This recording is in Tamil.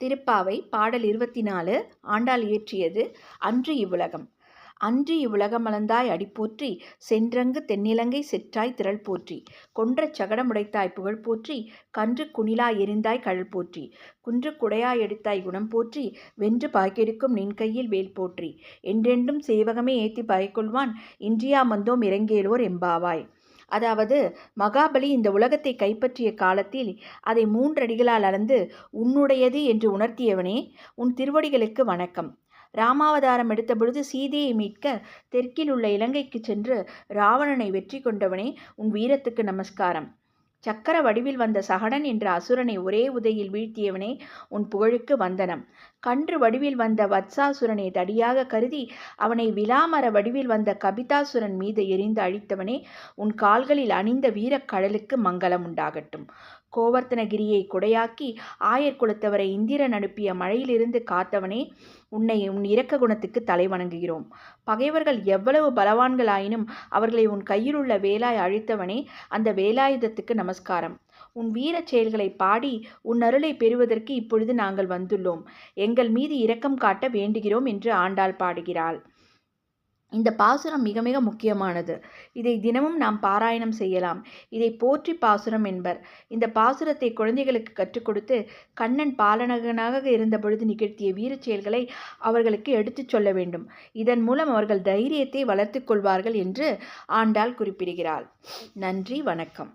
திருப்பாவை பாடல் இருபத்தி நாலு ஆண்டாள் இயற்றியது அன்று இவ்வுலகம். அன்று இவ்வுலகம் அளந்தாய் அடிப்போற்றி சென்றங்கு தென்னிலங்கை செற்றாய் திரள் போற்றி. கொன்ற சகடமுடைத்தாய் புகழ் போற்றி கன்று குணிலாய் எரிந்தாய் கழல் போற்றி. குன்று குடையாய் எடுத்தாய் குணம் போற்றி வென்று பாய்க்கெடுக்கும் நின் கையில் வேல் போற்றி. என்றென்றும் சேவகமே ஏத்தி பயக்கொள்வான் இன்றியா மந்தோம் இறங்கேலோர் எம்பாவாய். அதாவது மகாபலி இந்த உலகத்தை கைப்பற்றிய காலத்தில் அதை மூன்றடிகளால் அளந்து உன்னுடையது என்று உணர்த்தியவனே உன் திருவடிகளுக்கு வணக்கம். ராமாவதாரம் எடுத்த பொழுது சீதையை மீட்க தெற்கில் உள்ள இலங்கைக்கு சென்று ராவணனை வெற்றி கொண்டவனே உன் வீரத்துக்கு நமஸ்காரம். சக்கர வடிவில் வந்த சகடன் என்ற அசுரனை ஒரே உதையில் வீழ்த்தியவனே உன் புகழுக்கு வந்தனம். கன்று வடிவில் வந்த வத்சாசுரனை தடியாக கருதி அவனை விலாமர வடிவில் வந்த கபிதாசுரன் மீது எரிந்து அழித்தவனே உன் கால்களில் அணிந்த வீரக்கடலுக்கு மங்களம் உண்டாகட்டும். கோவர்த்தனகிரியை குடையாக்கி ஆயர் குலத்தவரை இந்திரன் அனுப்பிய மழையிலிருந்து காத்தவனே உன்னை உன் இரக்க குணத்துக்கு தலை வணங்குகிறோம். பகைவர்கள் எவ்வளவு பலவான்களாயினும் அவர்களை உன் கையில் உள்ள வேலாய் அழித்தவனே அந்த வேலாயுதத்துக்கு நமஸ்காரம். உன் வீரச் செயல்களை பாடி உன் அருளை பெறுவதற்கு இப்பொழுது நாங்கள் வந்துள்ளோம். எங்கள் மீது இரக்கம் காட்ட வேண்டுகிறோம் என்று ஆண்டாள் பாடுகிறாள். இந்த பாசுரம் மிக மிக முக்கியமானது. இதை தினமும் நாம் பாராயணம் செய்யலாம். இதை போற்றி பாசுரம் என்பர். இந்த பாசுரத்தை குழந்தைகளுக்கு கற்றுக் கொடுத்து கண்ணன் பாலனகனாக இருந்த பொழுது நிகழ்த்திய வீரச் செயல்களை அவர்களுக்கு எடுத்துச் சொல்ல வேண்டும். இதன் மூலம் அவர்கள் தைரியத்தை வளர்த்து கொள்வார்கள் என்று ஆண்டாள் குறிப்பிடுகிறாள். நன்றி வணக்கம்.